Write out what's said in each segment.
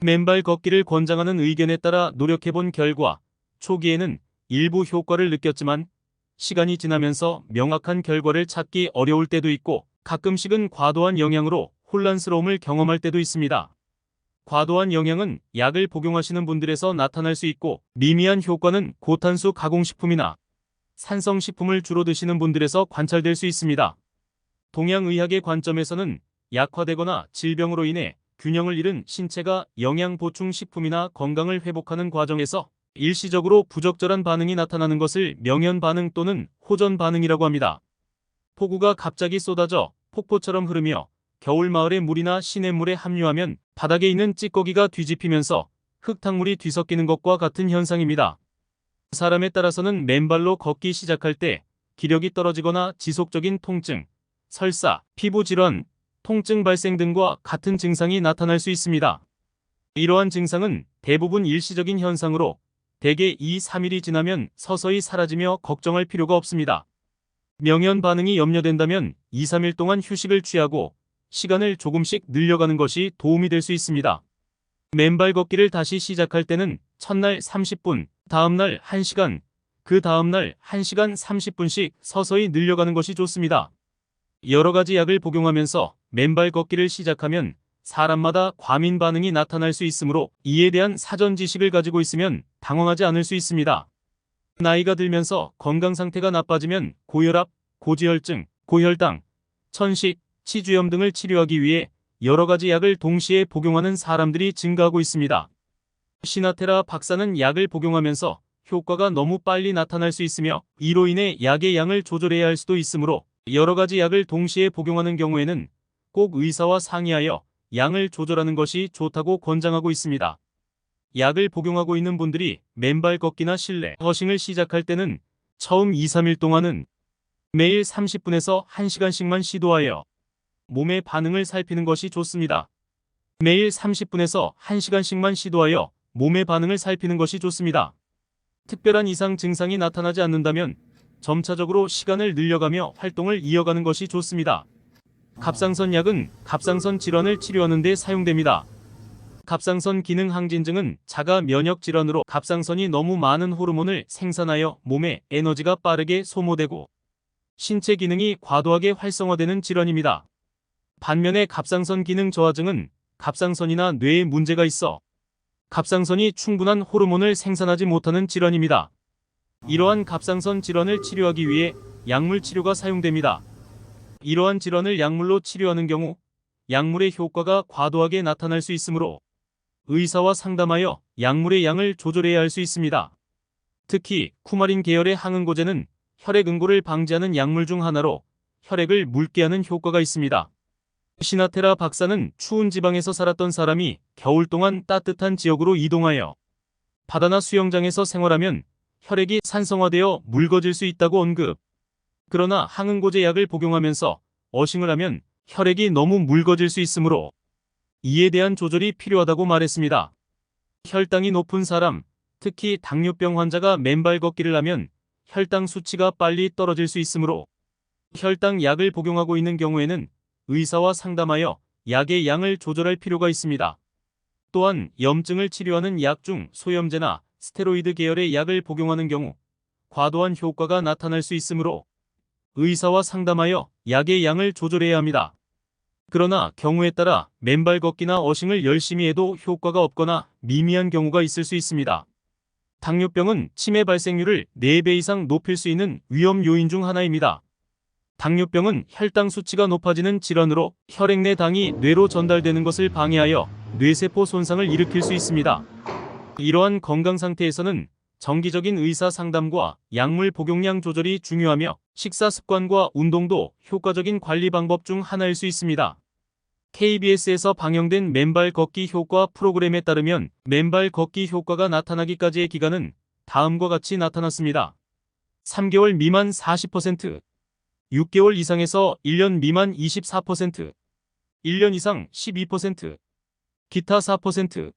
맨발 걷기를 권장하는 의견에 따라 노력해본 결과 초기에는 일부 효과를 느꼈지만 시간이 지나면서 명확한 결과를 찾기 어려울 때도 있고 가끔씩은 과도한 영향으로 혼란스러움을 경험할 때도 있습니다. 과도한 영향은 약을 복용하시는 분들에서 나타날 수 있고 미미한 효과는 고탄수 가공식품이나 산성식품을 주로 드시는 분들에서 관찰될 수 있습니다. 동양의학의 관점에서는 약화되거나 질병으로 인해 균형을 잃은 신체가 영양 보충 식품이나 건강을 회복하는 과정에서 일시적으로 부적절한 반응이 나타나는 것을 명현 반응 또는 호전 반응이라고 합니다. 폭우가 갑자기 쏟아져 폭포처럼 흐르며 겨울 마을의 물이나 시냇물에 함유하면 바닥에 있는 찌꺼기가 뒤집히면서 흙탕물이 뒤섞이는 것과 같은 현상입니다. 사람에 따라서는 맨발로 걷기 시작할 때 기력이 떨어지거나 지속적인 통증, 설사, 피부 질환, 통증 발생 등과 같은 증상이 나타날 수 있습니다. 이러한 증상은 대부분 일시적인 현상으로 대개 2, 3일이 지나면 서서히 사라지며 걱정할 필요가 없습니다. 명현 반응이 염려된다면 2, 3일 동안 휴식을 취하고 시간을 조금씩 늘려가는 것이 도움이 될 수 있습니다. 맨발 걷기를 다시 시작할 때는 첫날 30분, 다음날 1시간, 그 다음날 1시간 30분씩 서서히 늘려가는 것이 좋습니다. 여러 가지 약을 복용하면서 맨발 걷기를 시작하면 사람마다 과민 반응이 나타날 수 있으므로 이에 대한 사전 지식을 가지고 있으면 당황하지 않을 수 있습니다. 나이가 들면서 건강 상태가 나빠지면 고혈압, 고지혈증, 고혈당, 천식, 치주염 등을 치료하기 위해 여러 가지 약을 동시에 복용하는 사람들이 증가하고 있습니다. 시나테라 박사는 약을 복용하면서 효과가 너무 빨리 나타날 수 있으며 이로 인해 약의 양을 조절해야 할 수도 있으므로 여러 가지 약을 동시에 복용하는 경우에는 꼭 의사와 상의하여 양을 조절하는 것이 좋다고 권장하고 있습니다. 약을 복용하고 있는 분들이 맨발 걷기나 실내 허싱을 시작할 때는 처음 2, 3일 동안은 매일 30분에서 1시간씩만 시도하여 몸의 반응을 살피는 것이 좋습니다. 매일 30분에서 1시간씩만 시도하여 몸의 반응을 살피는 것이 좋습니다. 특별한 이상 증상이 나타나지 않는다면 점차적으로 시간을 늘려가며 활동을 이어가는 것이 좋습니다. 갑상선 약은 갑상선 질환을 치료하는 데 사용됩니다. 갑상선 기능 항진증은 자가 면역 질환으로 갑상선이 너무 많은 호르몬을 생산하여 몸에 에너지가 빠르게 소모되고 신체 기능이 과도하게 활성화되는 질환입니다. 반면에 갑상선 기능 저하증은 갑상선이나 뇌에 문제가 있어 갑상선이 충분한 호르몬을 생산하지 못하는 질환입니다. 이러한 갑상선 질환을 치료하기 위해 약물 치료가 사용됩니다. 이러한 질환을 약물로 치료하는 경우 약물의 효과가 과도하게 나타날 수 있으므로 의사와 상담하여 약물의 양을 조절해야 할 수 있습니다. 특히 쿠마린 계열의 항응고제는 혈액 응고를 방지하는 약물 중 하나로 혈액을 묽게 하는 효과가 있습니다. 시나테라 박사는 추운 지방에서 살았던 사람이 겨울 동안 따뜻한 지역으로 이동하여 바다나 수영장에서 생활하면 혈액이 산성화되어 묽어질 수 있다고 언급. 그러나 항응고제 약을 복용하면서 어싱을 하면 혈액이 너무 묽어질 수 있으므로 이에 대한 조절이 필요하다고 말했습니다. 혈당이 높은 사람, 특히 당뇨병 환자가 맨발 걷기를 하면 혈당 수치가 빨리 떨어질 수 있으므로 혈당 약을 복용하고 있는 경우에는 의사와 상담하여 약의 양을 조절할 필요가 있습니다. 또한 염증을 치료하는 약 중 소염제나 스테로이드 계열의 약을 복용하는 경우 과도한 효과가 나타날 수 있으므로 의사와 상담하여 약의 양을 조절해야 합니다. 그러나 경우에 따라 맨발 걷기나 어싱을 열심히 해도 효과가 없거나 미미한 경우가 있을 수 있습니다. 당뇨병은 치매 발생률을 4배 이상 높일 수 있는 위험 요인 중 하나입니다. 당뇨병은 혈당 수치가 높아지는 질환으로 혈액 내 당이 뇌로 전달되는 것을 방해하여 뇌세포 손상을 일으킬 수 있습니다. 이러한 건강 상태에서는 정기적인 의사 상담과 약물 복용량 조절이 중요하며 식사 습관과 운동도 효과적인 관리 방법 중 하나일 수 있습니다. KBS에서 방영된 맨발 걷기 효과 프로그램에 따르면 맨발 걷기 효과가 나타나기까지의 기간은 다음과 같이 나타났습니다. 3개월 미만 40%, 6개월 이상에서 1년 미만 24%, 1년 이상 12%, 기타 4%,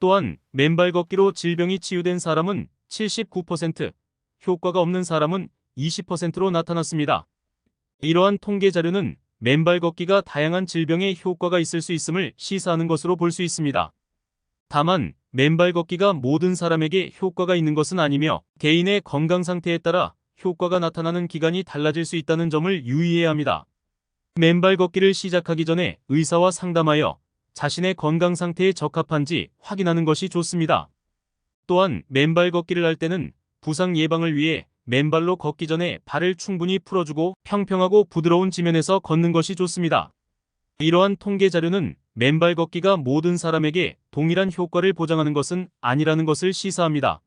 또한 맨발 걷기로 질병이 치유된 사람은 79%, 효과가 없는 사람은 20%로 나타났습니다. 이러한 통계 자료는 맨발 걷기가 다양한 질병에 효과가 있을 수 있음을 시사하는 것으로 볼 수 있습니다. 다만 맨발 걷기가 모든 사람에게 효과가 있는 것은 아니며 개인의 건강 상태에 따라 효과가 나타나는 기간이 달라질 수 있다는 점을 유의해야 합니다. 맨발 걷기를 시작하기 전에 의사와 상담하여 자신의 건강 상태에 적합한지 확인하는 것이 좋습니다. 또한 맨발 걷기를 할 때는 부상 예방을 위해 맨발로 걷기 전에 발을 충분히 풀어주고 평평하고 부드러운 지면에서 걷는 것이 좋습니다. 이러한 통계 자료는 맨발 걷기가 모든 사람에게 동일한 효과를 보장하는 것은 아니라는 것을 시사합니다.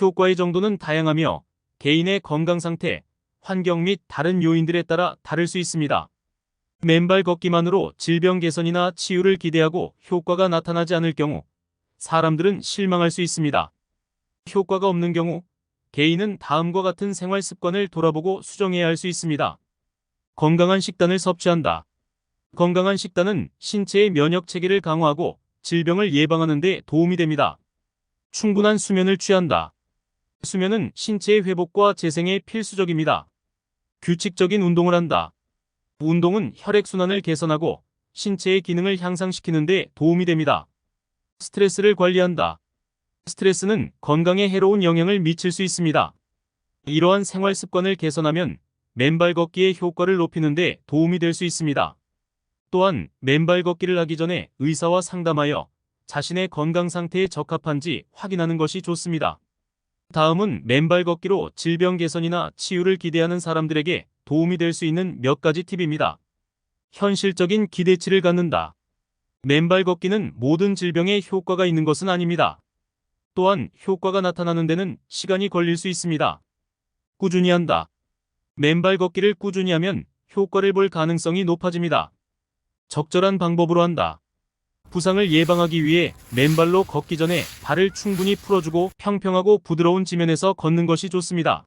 효과의 정도는 다양하며 개인의 건강 상태, 환경 및 다른 요인들에 따라 다를 수 있습니다. 맨발 걷기만으로 질병 개선이나 치유를 기대하고 효과가 나타나지 않을 경우 사람들은 실망할 수 있습니다. 효과가 없는 경우 개인은 다음과 같은 생활 습관을 돌아보고 수정해야 할 수 있습니다. 건강한 식단을 섭취한다. 건강한 식단은 신체의 면역 체계를 강화하고 질병을 예방하는 데 도움이 됩니다. 충분한 수면을 취한다. 수면은 신체의 회복과 재생에 필수적입니다. 규칙적인 운동을 한다. 운동은 혈액순환을 개선하고 신체의 기능을 향상시키는 데 도움이 됩니다. 스트레스를 관리한다. 스트레스는 건강에 해로운 영향을 미칠 수 있습니다. 이러한 생활 습관을 개선하면 맨발 걷기의 효과를 높이는 데 도움이 될 수 있습니다. 또한 맨발 걷기를 하기 전에 의사와 상담하여 자신의 건강 상태에 적합한지 확인하는 것이 좋습니다. 다음은 맨발 걷기로 질병 개선이나 치유를 기대하는 사람들에게 도움이 될 수 있는 몇 가지 팁입니다. 현실적인 기대치를 갖는다. 맨발 걷기는 모든 질병에 효과가 있는 것은 아닙니다. 또한 효과가 나타나는 데는 시간이 걸릴 수 있습니다. 꾸준히 한다. 맨발 걷기를 꾸준히 하면 효과를 볼 가능성이 높아집니다. 적절한 방법으로 한다. 부상을 예방하기 위해 맨발로 걷기 전에 발을 충분히 풀어주고 평평하고 부드러운 지면에서 걷는 것이 좋습니다.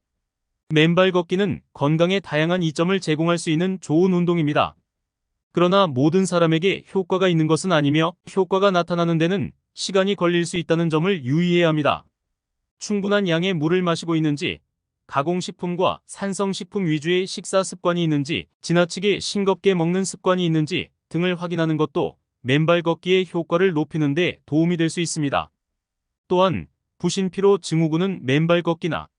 맨발 걷기는 건강에 다양한 이점을 제공할 수 있는 좋은 운동입니다. 그러나 모든 사람에게 효과가 있는 것은 아니며 효과가 나타나는 데는 시간이 걸릴 수 있다는 점을 유의해야 합니다. 충분한 양의 물을 마시고 있는지, 가공식품과 산성식품 위주의 식사 습관이 있는지, 지나치게 싱겁게 먹는 습관이 있는지 등을 확인하는 것도 맨발 걷기의 효과를 높이는 데 도움이 될 수 있습니다. 또한 부신피로 증후군은 맨발 걷기나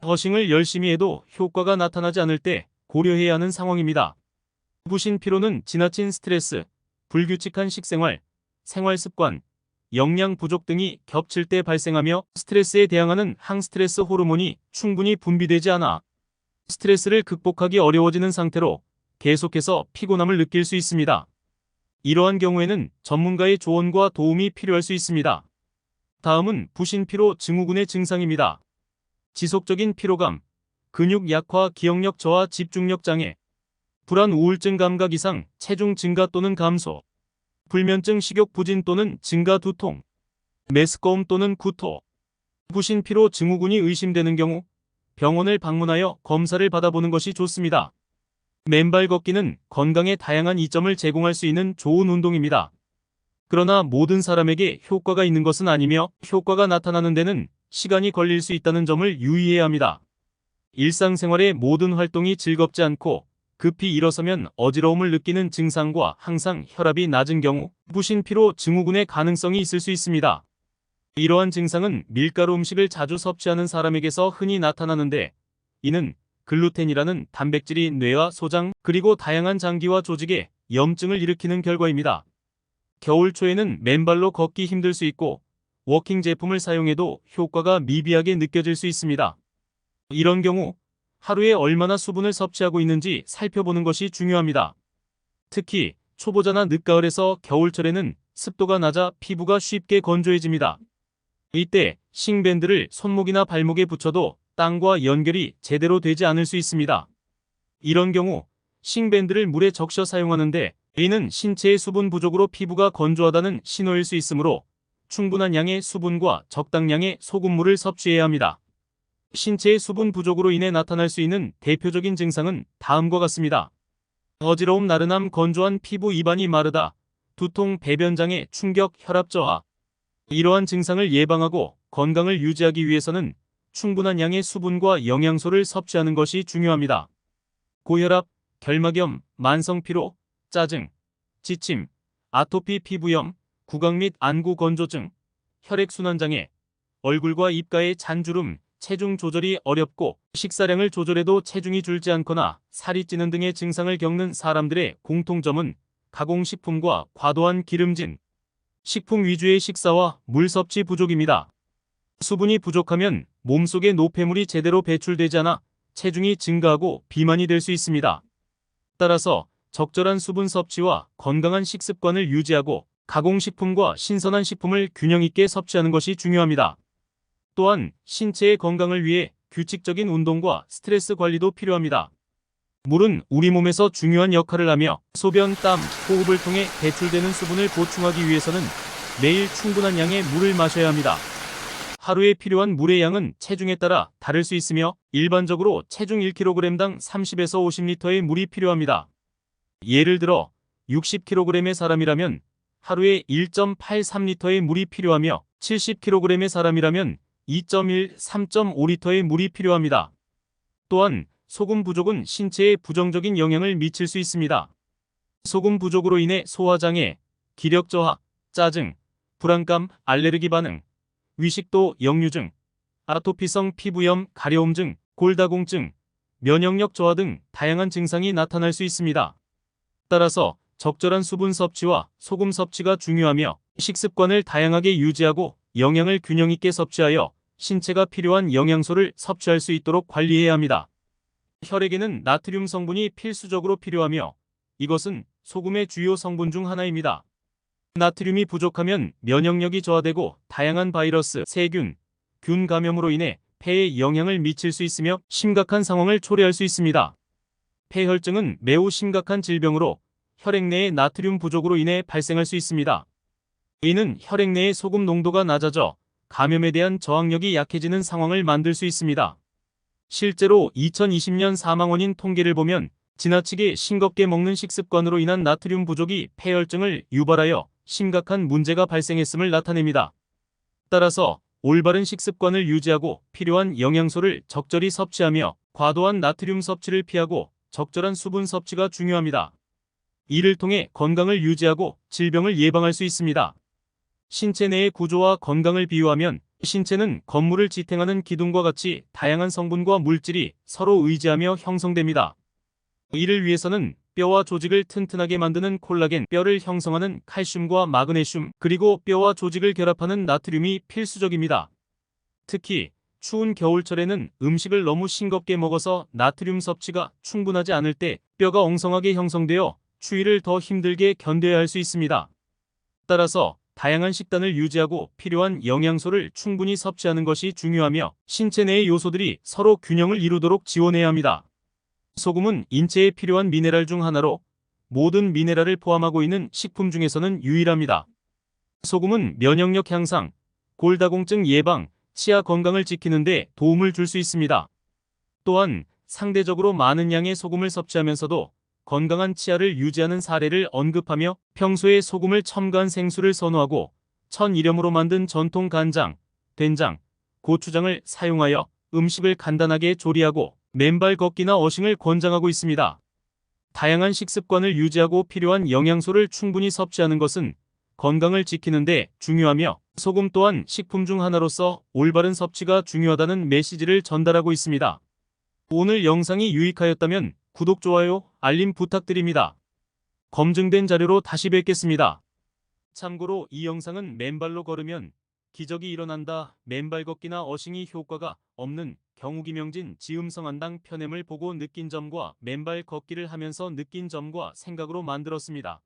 더싱을 열심히 해도 효과가 나타나지 않을 때 고려해야 하는 상황입니다. 부신피로는 지나친 스트레스, 불규칙한 식생활, 생활 습관, 영양 부족 등이 겹칠 때 발생하며 스트레스에 대항하는 항스트레스 호르몬이 충분히 분비되지 않아 스트레스를 극복하기 어려워지는 상태로 계속해서 피곤함을 느낄 수 있습니다. 이러한 경우에는 전문가의 조언과 도움이 필요할 수 있습니다. 다음은 부신피로 증후군의 증상입니다. 지속적인 피로감, 근육 약화, 기억력 저하, 집중력 장애, 불안, 우울증, 감각 이상, 체중 증가 또는 감소, 불면증, 식욕 부진 또는 증가 두통, 메스꺼움 또는 구토, 부신피로 증후군이 의심되는 경우 병원을 방문하여 검사를 받아보는 것이 좋습니다. 맨발 걷기는 건강에 다양한 이점을 제공할 수 있는 좋은 운동입니다. 그러나 모든 사람에게 효과가 있는 것은 아니며 효과가 나타나는 데는 시간이 걸릴 수 있다는 점을 유의해야 합니다. 일상생활의 모든 활동이 즐겁지 않고 급히 일어서면 어지러움을 느끼는 증상과 항상 혈압이 낮은 경우 부신피로 증후군의 가능성이 있을 수 있습니다. 이러한 증상은 밀가루 음식을 자주 섭취하는 사람에게서 흔히 나타나는데 이는 글루텐이라는 단백질이 뇌와 소장 그리고 다양한 장기와 조직에 염증을 일으키는 결과입니다. 겨울 초에는 맨발로 걷기 힘들 수 있고 워킹 제품을 사용해도 효과가 미비하게 느껴질 수 있습니다. 이런 경우 하루에 얼마나 수분을 섭취하고 있는지 살펴보는 것이 중요합니다. 특히 초보자나 늦가을에서 겨울철에는 습도가 낮아 피부가 쉽게 건조해집니다. 이때 싱밴드를 손목이나 발목에 붙여도 땅과 연결이 제대로 되지 않을 수 있습니다. 이런 경우 싱밴드를 물에 적셔 사용하는데 이는 신체의 수분 부족으로 피부가 건조하다는 신호일 수 있으므로 충분한 양의 수분과 적당량의 소금물을 섭취해야 합니다. 신체의 수분 부족으로 인해 나타날 수 있는 대표적인 증상은 다음과 같습니다. 어지러움, 나른함, 건조한 피부, 입안이 마르다, 두통, 배변장애, 충격, 혈압 저하. 이러한 증상을 예방하고 건강을 유지하기 위해서는 충분한 양의 수분과 영양소를 섭취하는 것이 중요합니다. 고혈압, 결막염, 만성피로, 짜증, 지침, 아토피 피부염, 구강 및 안구 건조증, 혈액순환장애, 얼굴과 입가의 잔주름, 체중 조절이 어렵고 식사량을 조절해도 체중이 줄지 않거나 살이 찌는 등의 증상을 겪는 사람들의 공통점은 가공식품과 과도한 기름진 식품 위주의 식사와 물 섭취 부족입니다. 수분이 부족하면 몸속에 노폐물이 제대로 배출되지 않아 체중이 증가하고 비만이 될 수 있습니다. 따라서 적절한 수분 섭취와 건강한 식습관을 유지하고 가공식품과 신선한 식품을 균형 있게 섭취하는 것이 중요합니다. 또한 신체의 건강을 위해 규칙적인 운동과 스트레스 관리도 필요합니다. 물은 우리 몸에서 중요한 역할을 하며 소변, 땀, 호흡을 통해 배출되는 수분을 보충하기 위해서는 매일 충분한 양의 물을 마셔야 합니다. 하루에 필요한 물의 양은 체중에 따라 다를 수 있으며 일반적으로 체중 1kg당 30에서 50리터의 물이 필요합니다. 예를 들어 60kg의 사람이라면 하루에 1.83리터의 물이 필요하며 70kg의 사람이라면 2.1, 3.5리터의 물이 필요합니다. 또한 소금 부족은 신체에 부정적인 영향을 미칠 수 있습니다. 소금 부족으로 인해 소화장애, 기력 저하, 짜증, 불안감, 알레르기 반응, 위식도 역류증, 아토피성 피부염, 가려움증, 골다공증, 면역력 저하 등 다양한 증상이 나타날 수 있습니다. 따라서 적절한 수분 섭취와 소금 섭취가 중요하며 식습관을 다양하게 유지하고 영양을 균형 있게 섭취하여 신체가 필요한 영양소를 섭취할 수 있도록 관리해야 합니다. 혈액에는 나트륨 성분이 필수적으로 필요하며 이것은 소금의 주요 성분 중 하나입니다. 나트륨이 부족하면 면역력이 저하되고 다양한 바이러스, 세균, 균 감염으로 인해 폐에 영향을 미칠 수 있으며 심각한 상황을 초래할 수 있습니다. 폐혈증은 매우 심각한 질병으로 혈액 내의 나트륨 부족으로 인해 발생할 수 있습니다. 이는 혈액 내의 소금 농도가 낮아져 감염에 대한 저항력이 약해지는 상황을 만들 수 있습니다. 실제로 2020년 사망 원인 통계를 보면 지나치게 싱겁게 먹는 식습관으로 인한 나트륨 부족이 폐혈증을 유발하여 심각한 문제가 발생했음을 나타냅니다. 따라서 올바른 식습관을 유지하고 필요한 영양소를 적절히 섭취하며 과도한 나트륨 섭취를 피하고 적절한 수분 섭취가 중요합니다. 이를 통해 건강을 유지하고 질병을 예방할 수 있습니다. 신체 내의 구조와 건강을 비유하면 신체는 건물을 지탱하는 기둥과 같이 다양한 성분과 물질이 서로 의지하며 형성됩니다. 이를 위해서는 뼈와 조직을 튼튼하게 만드는 콜라겐, 뼈를 형성하는 칼슘과 마그네슘, 그리고 뼈와 조직을 결합하는 나트륨이 필수적입니다. 특히 추운 겨울철에는 음식을 너무 싱겁게 먹어서 나트륨 섭취가 충분하지 않을 때 뼈가 엉성하게 형성되어 추위를 더 힘들게 견뎌야 할 수 있습니다. 따라서 다양한 식단을 유지하고 필요한 영양소를 충분히 섭취하는 것이 중요하며 신체 내의 요소들이 서로 균형을 이루도록 지원해야 합니다. 소금은 인체에 필요한 미네랄 중 하나로 모든 미네랄을 포함하고 있는 식품 중에서는 유일합니다. 소금은 면역력 향상, 골다공증 예방, 치아 건강을 지키는 데 도움을 줄 수 있습니다. 또한 상대적으로 많은 양의 소금을 섭취하면서도 건강한 치아를 유지하는 사례를 언급하며 평소에 소금을 첨가한 생수를 선호하고 천일염으로 만든 전통 간장, 된장, 고추장을 사용하여 음식을 간단하게 조리하고 맨발 걷기나 어싱을 권장하고 있습니다. 다양한 식습관을 유지하고 필요한 영양소를 충분히 섭취하는 것은 건강을 지키는데 중요하며 소금 또한 식품 중 하나로서 올바른 섭취가 중요하다는 메시지를 전달하고 있습니다. 오늘 영상이 유익하였다면 구독, 좋아요, 알림 부탁드립니다. 검증된 자료로 다시 뵙겠습니다. 참고로 이 영상은 맨발로 걸으면 기적이 일어난다. 맨발 걷기나 어싱이 효과가 없는 경우기명진 지음성한당 편엠을 보고 느낀 점과 맨발 걷기를 하면서 느낀 점과 생각으로 만들었습니다.